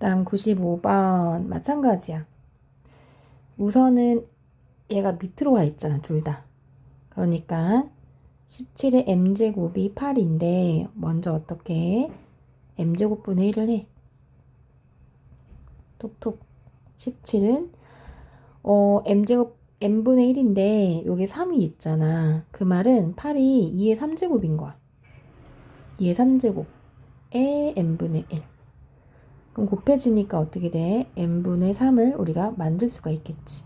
다음 95번 마찬가지야. 우선은 얘가 밑으로 와 있잖아, 둘 다. 그러니까 17의 m제곱이 8인데 먼저 어떻게 해? m제곱분의 1을 해. 톡톡. 17은 어 m제곱 m분의 1인데 여기 3이 있잖아. 그 말은 8이 2의 3제곱인 거야. 2의 3제곱에 m분의 1. 그럼 곱해지니까 어떻게 돼? n분의 3을 우리가 만들 수가 있겠지.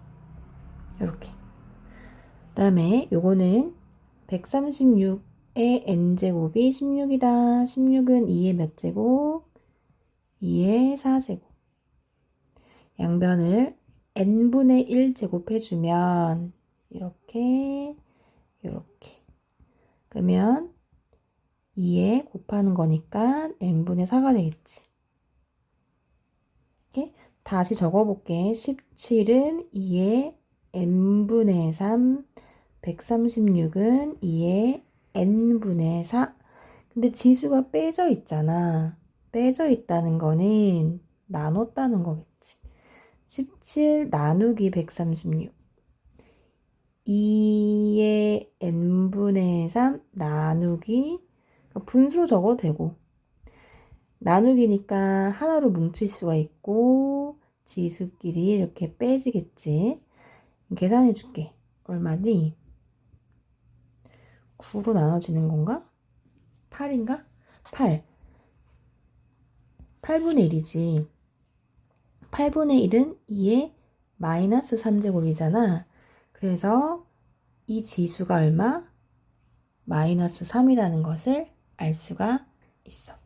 이렇게. 그 다음에 요거는 136의 n제곱이 16이다. 16은 2의 몇 제곱? 2의 4제곱. 양변을 n분의 1 제곱해주면 이렇게 이렇게 그러면 2에 곱하는 거니까 n분의 4가 되겠지. 이렇게 다시 적어볼게. 17은 2에 n분의 3, 136은 2에 n분의 4. 근데 지수가 빼져 있잖아. 빼져 있다는 거는 나눴다는 거겠지. 17 나누기 136. 2의 n분의 3 나누기 그러니까 분수로 적어도 되고 나누기니까 하나로 뭉칠 수가 있고 지수끼리 이렇게 빼지겠지. 계산해 줄게. 얼마니? 9로 나눠지는 건가? 8인가? 8. 8분의 1이지. 8분의 1은 2의 마이너스 3제곱이잖아. 그래서 이 지수가 얼마? 마이너스 3이라는 것을 알 수가 있어.